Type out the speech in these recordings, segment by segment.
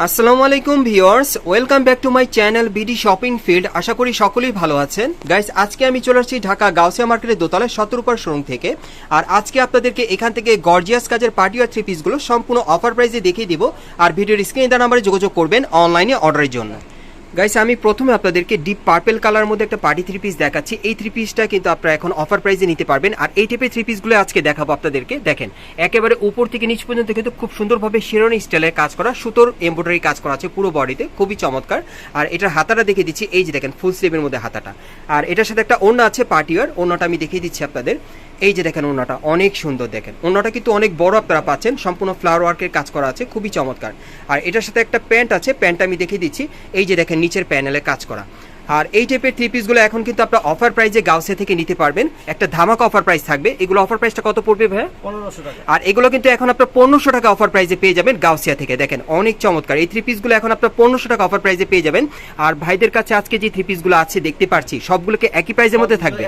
আসসালামু আলাইকুম viewers welcome back to my channel BD shopping field. আশা করি সকলেই ভালো আছেন। গাইস, আজকে আমি চলে আসছি ঢাকা গাউসিয়া মার্কেটের দোতলায় সতেরোপার শোরুম থেকে। আর আজকে আপনাদেরকে এখান থেকে গর্জিয়াস কাজের পার্টি আর থ্রি পিসগুলো সম্পূর্ণ অফার প্রাইসে দেখিয়ে দিব। আর ভিডিওর স্ক্রিনে দেওয়া নাম্বারে যোগাযোগ করবেন অনলাইনে অর্ডারের জন্য। গাইস আমি প্রথমে আপনাদেরকে ডিপ পার্পেল কালার মধ্যে একটা পার্টি থ্রি পিস দেখাচ্ছি। এই থ্রি পিসটা কিন্তু আপনারা এখন অফার প্রাইসে নিতে পারবেন। আর এই টাইপের থ্রি পিসগুলো আজকে দেখাবো আপনাদেরকে। দেখেন, একেবারে উপর থেকে নিচ পর্যন্ত কিন্তু খুব সুন্দরভাবে শিরোনি স্টাইলের কাজ করা, সুতোর এমব্রয়ডারি কাজ করা আছে পুরো বডিতে খুবই চমৎকার। আর এটার হাতাটা দেখিয়ে দিচ্ছি, এই যে দেখেন ফুল স্লিভের মধ্যে হাতাটা। আর এটার সাথে একটা ওড়না আছে পার্টিওয়ার ওড়নাটা আমি দেখিয়ে দিচ্ছি আপনাদের। এই যে দেখেন ওনাটা অনেক সুন্দর দেখেন। ওনাটা কিন্তু অনেক বড় আপনারা পাচ্ছেন, সম্পূর্ণ ফ্লাওয়ার ওয়ার্কের কাজ করা আছে, খুবই চমৎকার। আর এটার সাথে একটা প্যান্ট আছে প্যান্ট আমি দেখিয়ে দিচ্ছি। এই যে দেখেন, নিচের প্যানেলে কাজ করা। আর এই টাইপের থ্রি পিসগুলো এখন কিন্তু আপনার অফার প্রাইসে গাউসে থেকে নিতে পারবেন। একটা ধামাকা অফার প্রাইস থাকবে। এগুলো অফার প্রাইসটা কত পড়বে ভাই পনেরোশো টাকা। আর এগুলো কিন্তু এখন আপনার পনেরোশো টাকা অফার প্রাইসে পেয়ে যাবেন গাউসিয়া থেকে। দেখেন অনেক চমৎকার। এই থ্রি পিসগুলো এখন আপনার পনেরোশো টাকা অফার প্রাইসে পেয়ে যাবেন। আর ভাইদের কাছে আজকে যে থ্রি পিসগুলো আছে দেখতে পাচ্ছি সবগুলোকে একই প্রাইসের মধ্যে থাকবে।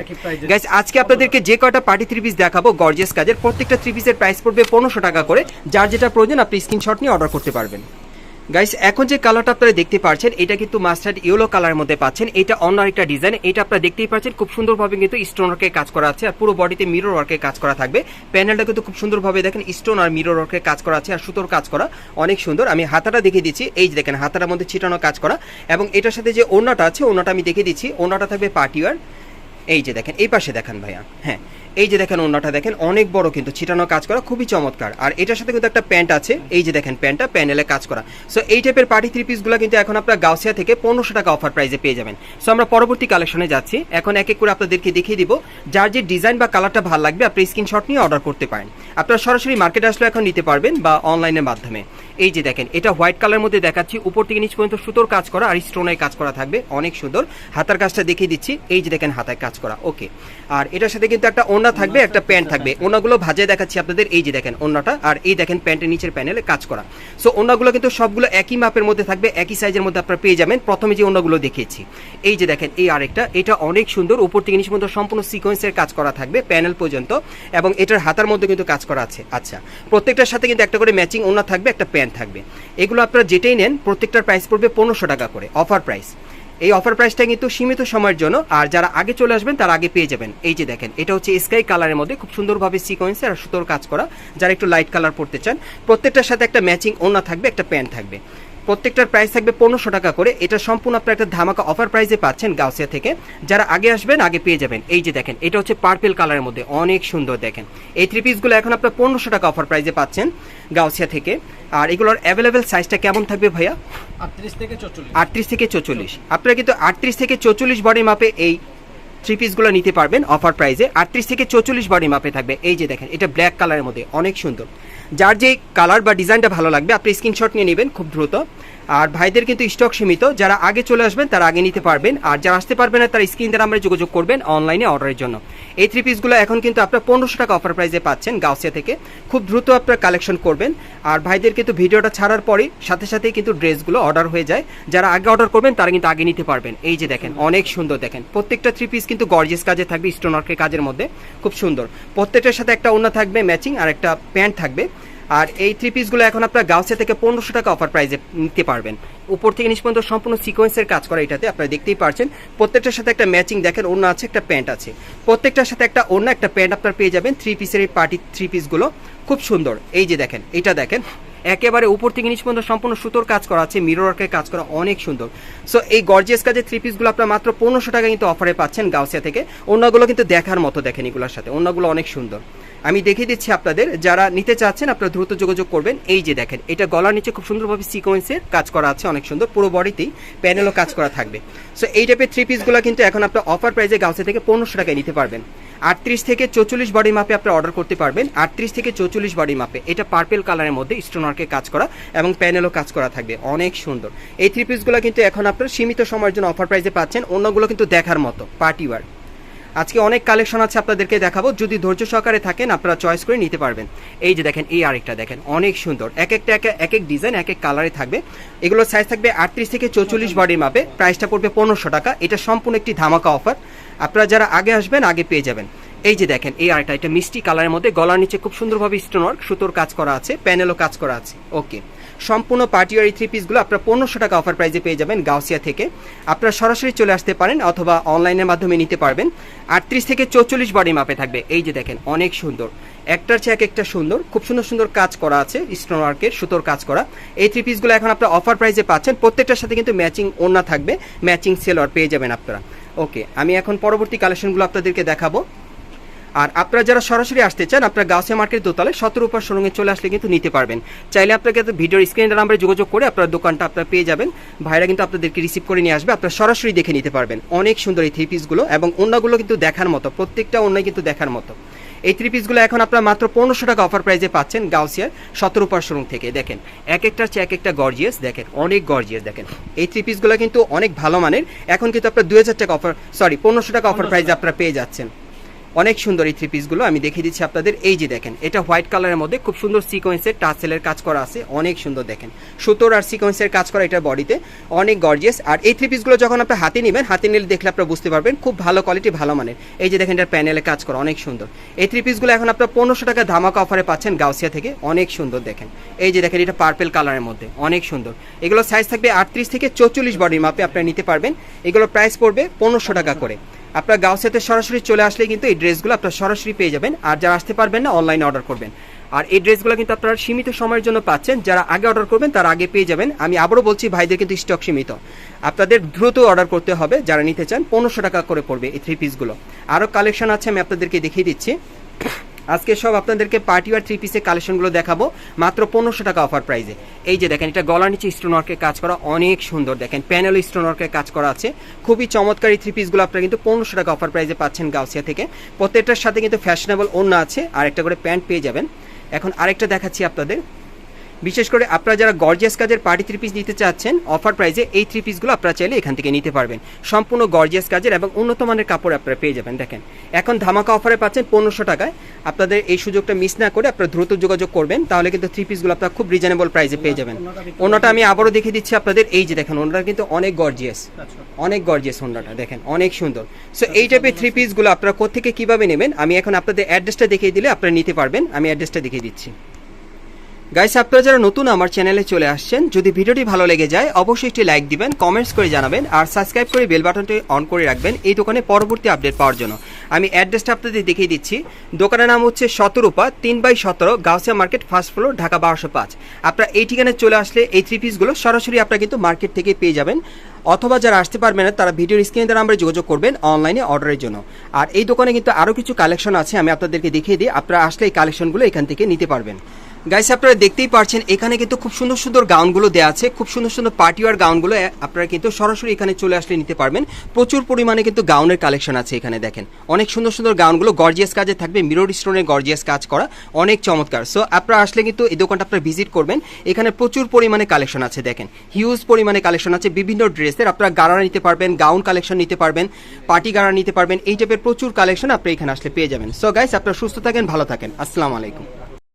গাইস আজকে আপনাদেরকে যে কয়টা পার্টি থ্রি পিস দেখাবো গর্জিয়াস কাজের প্রত্যেকটা থ্রি পিসের প্রাইস পড়বে পনেরোশো টাকা করে। যার যেটা প্রয়োজন আপনি স্ক্রিনশট নিয়ে অর্ডার করতে পারবেন। গাইস এখন যে কালারটা আপনারা দেখতে পাচ্ছেন, এটা কিন্তু মাস্টার্ড ইয়েলো কালারের মধ্যে পাচ্ছেন। এটা অন্য একটা ডিজাইন এটা আপনারা দেখতেই পাচ্ছেন, খুব সুন্দরভাবে কিন্তু স্টোন ওয়ার্কের কাজ করা আছে আর পুরো বডিতে মিরর ওয়ার্কের কাজ করা থাকবে। প্যানেলটা কিন্তু খুব সুন্দরভাবে দেখেন স্টোন আর মিরর ওয়ার্কের কাজ করা আছে আর সুতোর কাজ করা অনেক সুন্দর। আমি হাতাটা দেখিয়ে দিচ্ছি, এই যে দেখেন হাতাটার মধ্যে ছিটানো কাজ করা এবং এটার সাথে যে ওড়নাটা আছে, ওড়নাটা আমি দেখিয়ে দিচ্ছি, ওড়নাটা থাকবে পার্টিওয়ার এই যে দেখেন, এই পাশে দেখেন ভাইয়া হ্যাঁ। এই যে দেখেন ওড়নাটা দেখেন, অনেক বড় কিন্তু, ছিটানো কাজ করা, খুবই চমৎকার। আর এটার সাথে কিন্তু একটা প্যান্ট আছে, এই যে দেখেন প্যান্টটা প্যানেলে কাজ করা। সো এই টাইপের পার্টি থ্রি পিসগুলো কিন্তু এখন আপনার গাউসিয়া থেকে পনেরোশো টাকা অফার প্রাইসে পেয়ে যাবেন। সো আমরা পরবর্তী কালেকশনে যাচ্ছি। এখন এক এক করে আপনাদেরকে দেখিয়ে দিব, যার যে ডিজাইন বা কালারটা ভালো লাগবে, আপনি স্ক্রিনশট নিয়ে অর্ডার করতে পারেন। আপনারা সরাসরি মার্কেটে আসলে এখন নিতে পারবেন বা অনলাইনের মাধ্যমে। এই যে দেখেন, এটা হোয়াইট কালার মধ্যে দেখাচ্ছি। উপর থেকে নিচ পর্যন্ত সুতোর কাজ করা আর স্টোনের কাজ করা থাকবে, অনেক সুন্দর। হাতার কাজটা দেখিয়ে দিচ্ছি। এই যে দেখেন, হাতায় কাজ করা। ওকে আর এটার সাথে কিন্তু একটা ওড়না থাকবে, একটা প্যান্ট থাকবে। ওনাগুলো ভাজে দেখাচ্ছি আপনাদের। এই যে দেখেন ওড়নাটা, আর এই দেখেন প্যান্টের নিচের প্যানেলে কাজ করা। সো ওড়নাগুলো কিন্তু সবগুলো একই মাপের মধ্যে থাকবে, একই সাইজের মধ্যে আপনারা পেয়ে যাবেন। প্রথমে যে ওড়নাগুলো দেখিয়েছি, এই যে দেখেন, এই আরেকটা, এটা অনেক সুন্দর। উপর থেকে নিচ পর্যন্ত সম্পূর্ণ সিকোয়েন্সের কাজ করা থাকবে প্যানেল পর্যন্ত, এবং এটার হাতার মধ্যে কিন্তু কাজ করা আছে। আচ্ছা প্রত্যেকটার সাথে কিন্তু একটা করে ম্যাচিং ওড়না থাকবে, একটা প্যান্ট থাকবে। এগুলো আপনারা যেটাই নেন, প্রত্যেকটার প্রাইস পড়বে পনেরোশো টাকা করে অফার প্রাইস এই অফার প্রাইসটা কিন্তু সীমিত সময়ের জন্য, আর যারা আগে চলে আসবেন, তারা আগে পেয়ে যাবেন। এই যে দেখেন, এটা হচ্ছে স্কাই কালারের মধ্যে খুব সুন্দরভাবে সিকোয়েন্সে আর সুতোর কাজ করা, যারা একটু লাইট কালার পড়তে চান, প্রত্যেকটার সাথে একটা ম্যাচিং ওনা থাকবে, একটা প্যান্ট থাকবে। প্রত্যেকটার প্রাইস থাকবে পনেরোশো টাকা করে। এটা সম্পূর্ণ আপনার একটা ধামাকা অফার প্রাইসে পাচ্ছেন গাউসিয়া থেকে। যারা আগে আসবেন আগে পেয়ে যাবেন। এই যে দেখেন এটা হচ্ছে পার্পেল কালারের মধ্যে। অনেক সুন্দর দেখেন। এই থ্রি পিসগুলো এখন আপনার পনেরোশো টাকা অফার প্রাইসে পাচ্ছেন গাউসিয়া থেকে। আর এগুলোর অ্যাভেলেবেল সাইজটা কেমন থাকবে ভাইয়া? আটত্রিশ থেকে চল্লিশ আটত্রিশ থেকে চৌচল্লিশ। আপনারা কিন্তু আটত্রিশ থেকে চৌচল্লিশ বডি মাপে এই থ্রি পিসগুলো নিতে পারবেন অফার প্রাইসে আটত্রিশ থেকে চৌচল্লিশ বডি মাপে থাকবে। এই যে দেখেন এটা ব্ল্যাক কালারের মধ্যে। অনেক সুন্দর। যার যে কালার বা ডিজাইনটা ভালো লাগবে আপনি স্ক্রিনশট নিয়ে নেবেন খুব দ্রুত। আর ভাইদের কিন্তু স্টক সীমিত। যারা আগে চলে আসবেন, তারা আগে নিতে পারবেন। আর যারা আসতে পারবেন না, তারা স্ক্রিন দ্বারা আমরা যোগাযোগ করবেন অনলাইনে অর্ডারের জন্য। এই থ্রি পিসগুলো এখন কিন্তু আপনার পনেরোশো টাকা অফার প্রাইসে পাচ্ছেন গাউসিয়া থেকে। খুব দ্রুত আপনার কালেকশন করবেন। আর ভাইদের কিন্তু ভিডিওটা ছাড়ার পরে সাথে সাথেই কিন্তু ড্রেসগুলো অর্ডার হয়ে যায়। যারা আগে অর্ডার করবেন, তারা কিন্তু আগে নিতে পারবেন। এই যে দেখেন, অনেক সুন্দর দেখেন। প্রত্যেকটা থ্রি পিস কিন্তু গর্জেস কাজে থাকবে স্টোনওয়ার্কের কাজের মধ্যে। খুব সুন্দর। প্রত্যেকটার সাথে একটা ওড়না থাকবে ম্যাচিং আর একটা প্যান্ট থাকবে। আর এই থ্রি পিসগুলো এখন আপনার গাউসে থেকে পনেরোশো টাকা অফার প্রাইজে নিতে পারবেন। উপর থেকে নিচ পর্যন্ত সম্পূর্ণ সিকোয়েন্সের কাজ করা এটাতে আপনারা দেখতেই পারছেন। প্রত্যেকটার সাথে একটা ম্যাচিং দেখেন অন্য আছে, একটা প্যান্ট আছে। প্রত্যেকটার সাথে একটা অন্য একটা প্যান্ট আপনার পেয়ে যাবেন থ্রি পিসের এই পার্টি থ্রি পিসগুলো খুব সুন্দর। এই যে দেখেন, এটা দেখেন। একেবারে উপর থেকে নিচ পর্যন্ত সম্পূর্ণ সুতোর কাজ করা আছে মিরর ওয়ার্কের কাজ করা অনেক সুন্দর। সো এই গর্জিয়াস কাজের থ্রি পিসগুলো আপনার মাত্র পনেরোশো টাকা কিন্তু অফারে পাচ্ছেন গাউসিয়া থেকে। অন্যগুলো কিন্তু দেখার মতো দেখেন এগুলোর সাথে। অন্যগুলো অনেক সুন্দর। আমি দেখিয়ে দিচ্ছি আপনাদের, যারা নিতে চাচ্ছেন আপনারা দ্রুত যোগাযোগ করবেন। এই যে দেখেন, এটা গলার নিচে খুব সুন্দরভাবে সিকোয়েন্সের কাজ করা আছে, অনেক সুন্দর। পুরো বডিতেই প্যানেলও কাজ করা থাকবে। সো এই টাইপের থ্রি পিসগুলো কিন্তু এখন আপনার অফার প্রাইসে গাউসিয়া থেকে পনেরোশো টাকায় নিতে পারবেন। আটত্রিশ থেকে চৌচল্লিশ বডি মাপে আপনি অর্ডার করতে পারবেন। আটত্রিশ থেকে চৌচল্লিশ বডি মাপে এটা পার্পেল কালারের মধ্যে স্টোনওয়ার্কে কাজ করা এবং প্যানেলও কাজ করা থাকবে। অনেক সুন্দর। এই থ্রি পিসগুলো কিন্তু এখন আপনার সীমিত সময়ের জন্য অফার প্রাইসে পাচ্ছেন। অন্যগুলো কিন্তু দেখার মতো পার্টি ওয়ার আজকে অনেক কালেকশন আছে আপনাদেরকে দেখাবো। যদি ধৈর্য সহকারে থাকেন, আপনারা চয়েস করে নিতে পারবেন। এই যে দেখেন, এই আরেকটা দেখেন, অনেক সুন্দর। এক একটা, এক এক এক ডিজাইন এক এক কালারে থাকবে। এগুলোর সাইজ থাকবে আটত্রিশ থেকে চৌচল্লিশ বডির মাপে প্রাইসটা পড়বে পনেরোশো টাকা। এটা সম্পূর্ণ একটি ধামাকা অফার আপনারা যারা আগে আসবেন, আগে পেয়ে যাবেন। এই যে দেখেন, এই আরেকটা এটা মিষ্টি কালারের মধ্যে গলার নিচে খুব সুন্দরভাবে স্টোন ওয়ার্ক সুতোর কাজ করা আছে প্যানেলও কাজ করা আছে। ওকে সম্পূর্ণ পার্টিওয়ার এই থ্রি পিসগুলো আপনারা পনেরোশো টাকা অফার প্রাইজে পেয়ে যাবেন গাউসিয়া থেকে। আপনারা সরাসরি চলে আসতে পারেন অথবা অনলাইনের মাধ্যমে নিতে পারবেন। আটত্রিশ থেকে চৌচল্লিশ বডি মাপে থাকবে। এই যে দেখেন, অনেক সুন্দর। একটার চেয়ে এক একটা সুন্দর, খুব সুন্দর সুন্দর কাজ করা আছে স্টোন ওয়ার্কের সুতোর কাজ করা। এই থ্রি পিসগুলো এখন আপনারা অফার প্রাইজে পাচ্ছেন। প্রত্যেকটার সাথে কিন্তু ম্যাচিং ওড়না থাকবে। ম্যাচিং সেলর পেয়ে যাবেন আপনারা। ওকে, আমি এখন পরবর্তী কালেকশনগুলো আপনাদেরকে দেখাবো। আর আপনারা যারা সরাসরি আসতে চান, আপনারা গাউসিয়া মার্কেট দোতলে সতেরো উপর শোরুমে চলে আসলে কিন্তু নিতে পারবেন। চাইলে আপনাকে ভিডিওর স্ক্রিনের নাম্বারে যোগাযোগ করে আপনার দোকানটা আপনারা পেয়ে যাবেন। ভাইরা কিন্তু আপনাদেরকে রিসিভ করে নিয়ে আসবে, আপনারা সরাসরি দেখে নিতে পারবেন। অনেক সুন্দর এই থ্রি পিসগুলো এবং অন্যগুলো কিন্তু দেখার মতো, প্রত্যেকটা অন্যায় কিন্তু দেখার মতো। এই থ্রি পিসগুলো এখন আপনারা মাত্র পনেরোশো টাকা অফার প্রাইসে পাচ্ছেন গাউসিয়ার সতেরো পার শোরুম থেকে। দেখেন, এক একটা চেয়ে এক একটা গর্জিয়াস দেখেন, অনেক গর্জিয়াস দেখেন। এই থ্রি পিসগুলো কিন্তু অনেক ভালো মানের। এখন কিন্তু আপনার দুই হাজার টাকা অফার সরি পনেরোশো টাকা অফার প্রাইসে আপনারা পেয়ে যাচ্ছেন। অনেক সুন্দর এই থ্রি পিসগুলো আমি দেখিয়ে দিচ্ছি আপনাদের। এই যে দেখেন, এটা হোয়াইট কালারের মধ্যে খুব সুন্দর সিকোয়েন্সের টাচেলের কাজ করা আছে। অনেক সুন্দর দেখেন। সুতোর আর সিকোয়েন্সের কাজ করা এটার বডিতে অনেক গর্জিয়াস আর এই থ্রি পিসগুলো যখন আপনি হাতে নেবেন, হাতে নিলে দেখলে আপনারা বুঝতে পারবেন, খুব ভালো কোয়ালিটি ভালো মানের। এই যে দেখেন, এটার প্যানেলে কাজ করা, অনেক সুন্দর। এই থ্রি পিসগুলো এখন আপনার পনেরোশো টাকা ধামাকা অফারে পাচ্ছেন গাউসিয়া থেকে। অনেক সুন্দর দেখেন। এই যে দেখেন, এটা পার্পেল কালারের মধ্যে। অনেক সুন্দর। এগুলো সাইজ থাকবে আটত্রিশ থেকে চৌচল্লিশ বডির মাপে আপনারা নিতে পারবেন। এগুলো প্রাইস পড়বে পনেরোশো টাকা করে। আপনার গাউসিয়াতে সরাসরি চলে আসলে কিন্তু এই ড্রেসগুলো আপনার সরাসরি পেয়ে যাবেন। আর যারা আসতে পারবেন না অনলাইনে অর্ডার করবেন। আর এই ড্রেসগুলো কিন্তু আপনারা সীমিত সময়ের জন্য পাচ্ছেন। যারা আগে অর্ডার করবেন, তারা আগে পেয়ে যাবেন। আমি আবারও বলছি, ভাইদের কিন্তু স্টক সীমিত। আপনাদের দ্রুত অর্ডার করতে হবে। যারা নিতে চান, পনেরোশো টাকা করে পড়বে এই থ্রি পিসগুলো আরও কালেকশন আছে, আমি আপনাদেরকে দেখিয়ে দিচ্ছি। আজকে সব আপনাদেরকে পার্টি ওয়ার থ্রি পিসের কালেকশনগুলো দেখাবো, মাত্র পনেরোশো টাকা অফার প্রাইজে এই যে দেখেন, এটা গলার নিচে স্টোন ওয়ার্কের কাজ করা অনেক সুন্দর। দেখেন প্যানেল স্টোন ওয়ার্কের কাজ করা আছে। খুবই চমৎকারী থ্রি পিসগুলো আপনারা কিন্তু পনেরোশো টাকা অফার প্রাইজে পাচ্ছেন গাউসিয়া থেকে। প্রত্যেকটার সাথে কিন্তু ফ্যাশনেবল অন্য আছে আর একটা করে প্যান্ট পেয়ে যাবেন। এখন আরেকটা দেখাচ্ছি আপনাদের। বিশেষ করে আপনারা যারা গর্জিয়াস কাজের পার্টি থ্রি পিস নিতে চাচ্ছেন অফার প্রাইসে এই থ্রি পিসগুলো আপনারা চাইলে এখান থেকে নিতে পারবেন। সম্পূর্ণ গর্জিয়াস কাজের এবং উন্নত মানের কাপড় আপনারা পেয়ে যাবেন, দেখেন। এখন ধামাকা অফারে পাচ্ছেন পনেরোশো টাকায়। আপনাদের এই সুযোগটা মিস না করে আপনারা দ্রুত যোগাযোগ করবেন, তাহলে কিন্তু থ্রি পিসগুলো আপনারা খুব রিজনেবল প্রাইসে পেয়ে যাবেন। অন্যটা আমি আবারও দেখিয়ে দিচ্ছি আপনাদের, এই যে দেখেন ওনারা কিন্তু অনেক গর্জিয়াস অনেক গর্জিয়াস ওনাটা, দেখেন, অনেক সুন্দর। সো এই টাইপের থ্রি পিসগুলো আপনারা কোথেকে কীভাবে নেবেন, আমি এখন আপনাদের অ্যাড্রেসটা দেখিয়ে দিলে আপনারা নিতে পারবেন, আমি অ্যাড্রেসটা দেখিয়ে দিচ্ছি। গাইস আপনারা যারা নতুন আমার চ্যানেলে চলে আসছেন, যদি ভিডিওটি ভালো লেগে যায়, অবশ্যই একটি লাইক দিবেন কমেন্টস করে জানাবেন, আর সাবস্ক্রাইব করে বেল বাটনটি অন করে রাখবেন, এই দোকানে পরবর্তী আপডেট পাওয়ার জন্য। আমি অ্যাড্রেসটা আপনাদের দেখিয়ে দিচ্ছি। দোকানের নাম হচ্ছে সতেরোপা তিন বাই সতেরো, Gausia market first floor Dhaka বারোশো পাঁচ। আপনারা এই ঠিকানায় চলে আসলে এই থ্রি পিসগুলো সরাসরি আপনারা কিন্তু মার্কেট থেকে পেয়ে যাবেন। অথবা যারা আসতে পারবেন না, তারা ভিডিওর স্ক্রিনে দ্বারা আমরা যোগাযোগ করবেন অনলাইনে অর্ডারের জন্য। আর এই দোকানে কিন্তু আরও কিছু কালেকশন আছে, আমি আপনাদেরকে দেখিয়ে দিই। আপনারা আসলে এই কালেকশনগুলো এখান থেকে নিতে পারবেন। গাইস আপনারা দেখতেই পারছেন, এখানে কিন্তু খুব সুন্দর সুন্দর গাউনগুলো দেওয়া আছে, খুব সুন্দর সুন্দর পার্টিওয়ার গাউনগুলো আপনারা কিন্তু সরাসরি এখানে চলে আসলে নিতে পারবেন। প্রচুর পরিমাণে কিন্তু গাউনের কালেকশন আছে এখানে দেখেন। অনেক সুন্দর সুন্দর গাউনগুলো গর্জিয়াস কাজে থাকবে মিরর স্টোনের গর্জিয়াস কাজ করা, অনেক চমৎকার। সো আপনারা আসলে কিন্তু এই দোকানটা আপনারা ভিজিট করবেন, এখানে প্রচুর পরিমাণে কালেকশন আছে দেখেন। হিউজ পরিমাণে কালেকশন আছে, বিভিন্ন ড্রেসের আপনারা গাড়া নিতে পারবেন গাউন কালেকশন নিতে পারবেন পার্টি গাড়া নিতে পারবেন, এই টাইপের প্রচুর কালেকশন আপনি এখানে আসলে পেয়ে যাবেন। সো গাইস আপনারা সুস্থ থাকেন, ভালো থাকেন। আসসালামু আলাইকুম।